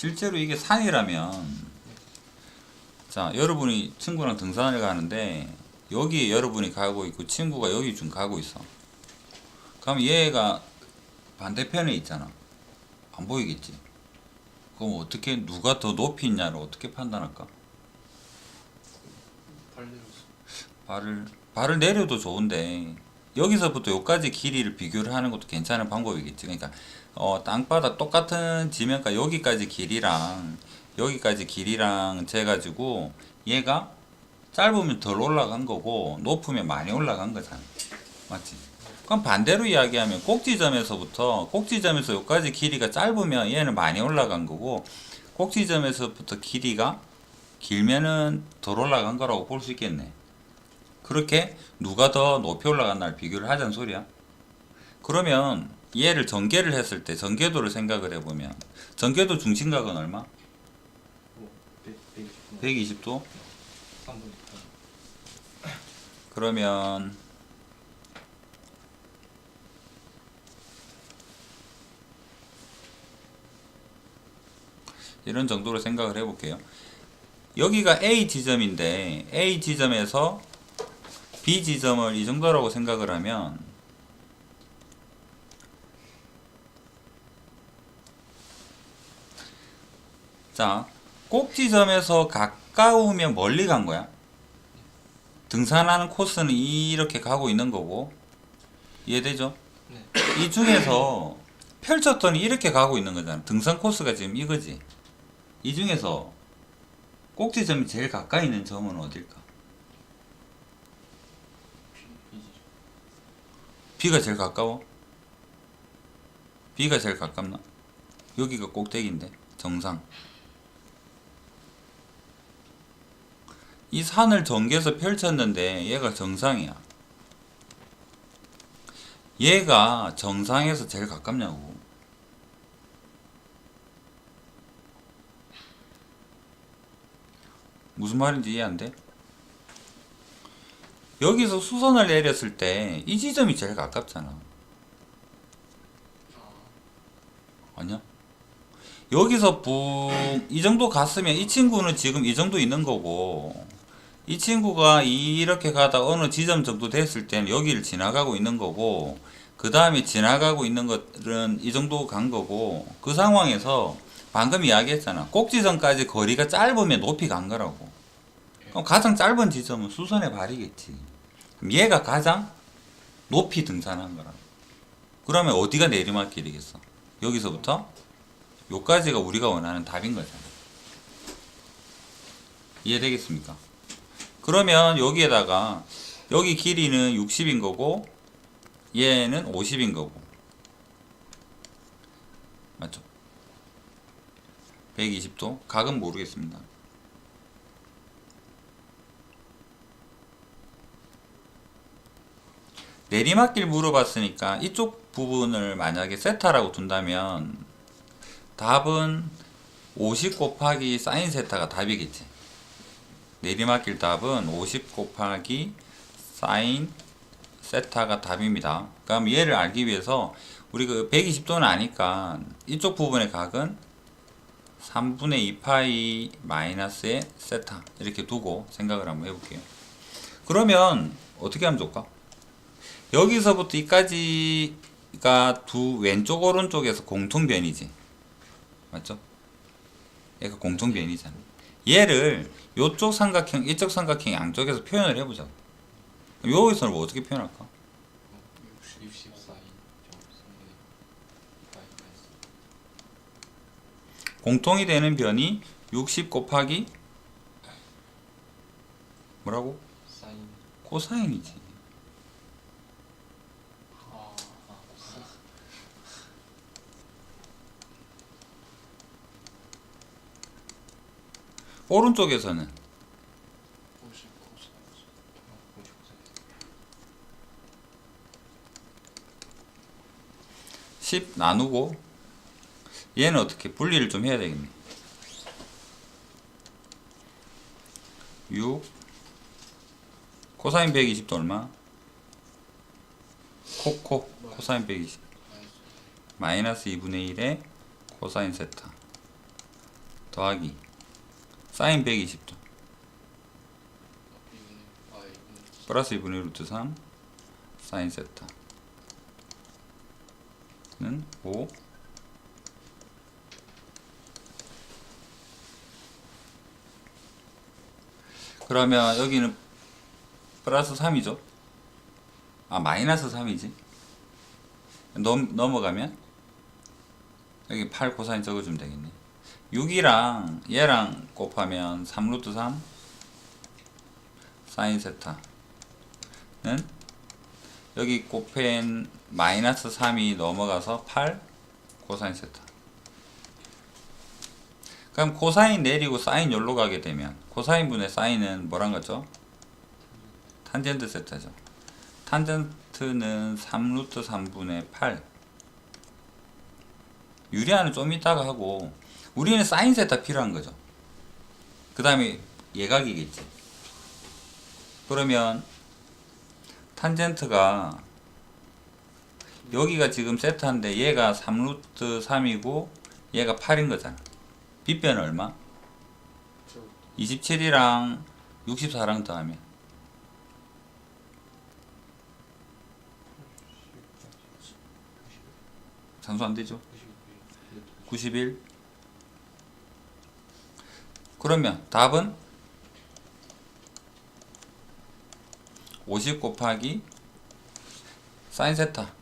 실제로 이게 산이라면 자 여러분이 친구랑 등산을 가는데 여기 여러분이 가고 있고 친구가 여기 좀 가고 있어. 그럼 얘가 반대편에 있잖아. 안 보이겠지? 그럼 어떻게 누가 더 높이 있냐를 어떻게 판단할까? 발을 발을 내려도 좋은데 여기서부터 여기까지 길이를 비교를 하는 것도 괜찮은 방법이겠지. 그러니까 어, 땅바닥 똑같은 지면과 여기까지 길이랑 여기까지 길이랑 재가지고 얘가 짧으면 덜 올라간 거고 높으면 많이 올라간 거잖아. 맞지? 그럼 반대로 이야기하면 꼭지점에서부터 꼭지점에서 여기까지 길이가 짧으면 얘는 많이 올라간 거고 꼭지점에서부터 길이가 길면은 덜 올라간 거라고 볼 수 있겠네. 그렇게 누가 더 높이 올라갔나를 비교를 하자는 소리야. 그러면 얘를 전개를 했을 때 전개도를 생각을 해보면 전개도 중심각은 얼마? 뭐 120, 120도? 3분 그러면 이런 정도로 생각을 해볼게요. 여기가 A 지점인데 A 지점에서 B 지점을 이 정도라고 생각을 하면 자 꼭지점에서 가까우면 멀리 간 거야. 등산하는 코스는 이렇게 가고 있는 거고 이해되죠? 네. 이 중에서 펼쳤더니 이렇게 가고 있는 거잖아. 등산 코스가 지금 이거지. 이 중에서 꼭지점이 제일 가까이 있는 점은 어딜까? 이지 B가 제일 가까워? B가 제일 가깝나? 여기가 꼭대기인데 정상. 이 산을 전개해서 펼쳤는데 얘가 정상이야. 얘가 정상에서 제일 가깝냐고. 무슨 말인지 이해 안 돼? 여기서 수선을 내렸을 때 이 지점이 제일 가깝잖아. 아니야? 여기서 뿡이 정도 갔으면 이 친구는 지금 이 정도 있는 거고 이 친구가 이렇게 가다 어느 지점 정도 됐을 때는 여기를 지나가고 있는 거고 그 다음에 지나가고 있는 것은 이 정도 간 거고 그 상황에서 방금 이야기했잖아 꼭지점까지 거리가 짧으면 높이 간 거라고 그럼 가장 짧은 지점은 수선의 발이겠지 얘가 가장 높이 등산한 거라 그러면 어디가 내리막길이겠어 여기서부터 요까지가 우리가 원하는 답인 거잖아. 이해되겠습니까? 그러면 여기에다가 여기 길이는 60인 거고 얘는 50인 거고 맞죠? 120도 각은 모르겠습니다. 내리막길 물어봤으니까 이쪽 부분을 만약에 세타라고 둔다면 답은 50 곱하기 사인 세타가 답이겠지. 내리막길 답은 50 곱하기 사인 세타가 답입니다. 그럼 얘를 알기 위해서 우리 그 120도는 아니까 이쪽 부분의 각은 3분의 2파이 마이너스의 세타 이렇게 두고 생각을 한번 해볼게요. 그러면 어떻게 하면 좋을까? 여기서부터 이까지가 두 왼쪽 오른쪽에서 공통변이지. 맞죠? 얘가 공통변이잖아. 얘를 요쪽 삼각형, 이쪽 삼각형 양쪽에서 표현을 해보자. 그럼 여기서는 뭐 어떻게 표현할까? 60, 64인 마이너스 공통이 되는 변이 60 곱하기 뭐라고? 사인 코사인이지. 아, 아 오른쪽에서는 50, 50, 50, 10 나누고 얘는 어떻게 분리를 좀 해야 되겠네. 6 코사인 120도 얼마? 코코 코사인 120 마이너스 2분의 1의 코사인 세타 더하기 사인 120도 이분의 아 이분의 플러스 2분의 루트 3 사인 세타는 5 그러면 여기는 플러스 3이죠? 아 마이너스 3이지? 넘, 넘어가면 여기 8 코사인 적어주면 되겠네 6이랑 얘랑 곱하면 3루트 3 사인 세타는? 여기 곱펜 마이너스 3이 넘어가서 8 코사인 세타. 그럼 코사인 내리고 사인 열로 가게 되면 코사인 분의 사인은 뭐란 거죠? 탄젠트 세타죠. 탄젠트는 3루트 3분의 8 유리아는 좀 이따가 하고 우리는 사인 세타 필요한 거죠. 그 다음에 예각이겠지. 그러면 탄젠트가 여기가 지금 세타인데 얘가 3루트 3이고 얘가 8인 거잖아. 빗변은 얼마? 저 27이랑 64랑 더하면. 산수 안 되죠? 91 그러면 답은 50 곱하기 사인 세타